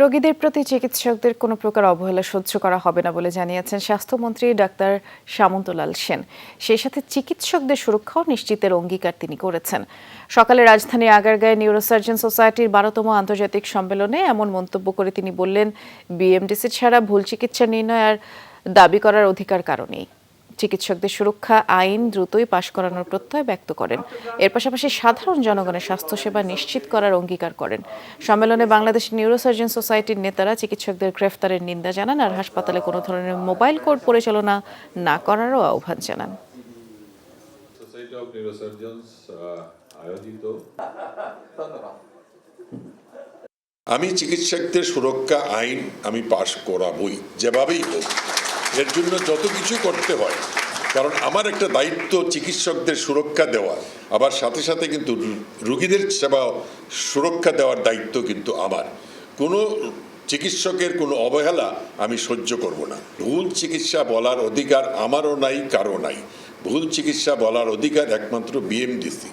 রোগীদের প্রতি চিকিৎসকদের কোনো প্রকার অবহেলা সহ্য করা হবে না বলে জানিয়েছেন স্বাস্থ্যমন্ত্রী ডাক্তার সামন্তলাল সেন। সেই সাথে চিকিৎসকদের সুরক্ষাও নিশ্চিতের অঙ্গীকার তিনি করেছেন। সকালে রাজধানী আগারগাঁয়ে নিউরোসার্জন সোসাইটির বারোতম আন্তর্জাতিক সম্মেলনে এমন মন্তব্য করে তিনি বললেন, বিএমডিসি ছাড়া ভুল চিকিৎসা নির্ণয় আর দাবি করার অধিকার কারণেই চিকিৎসকদের সুরক্ষা আইন দ্রুতই পাশ করানোর প্রত্যয় ব্যক্ত করেন। এর পাশাপাশি সাধারণ জনগণের স্বাস্থ্যসেবা নিশ্চিত করার অঙ্গীকার করেন। সম্মেলনে বাংলাদেশ নিউরোসার্জন সোসাইটির নেতারা চিকিৎসকদের গ্রেফতারের নিন্দা জানান আর হাসপাতালে কোনো ধরনের মোবাইল কোর্ট পরিচালনা না করারও আহ্বান জানান। সোসাইটি অফ নিউরোসার্জনস আয়োজিত। আমি চিকিৎসকদের সুরক্ষা আইন আমি পাশ করাবই যেভাবেই হোক। এর জন্য যত কিছু করতে হয়। কারণ আমার একটা দায়িত্ব চিকিৎসকদের সুরক্ষা দেওয়া, আবার সাথে সাথে কিন্তু রুগীদের সেবা সুরক্ষা দেওয়ার দায়িত্ব কিন্তু আমার। কোনো চিকিৎসকের কোনো অবহেলা আমি সহ্য করব না। ভুল চিকিৎসা বলার অধিকার আমারও নাই কারও নাই। ভুল চিকিৎসা বলার অধিকার একমাত্র বিএমডিসি।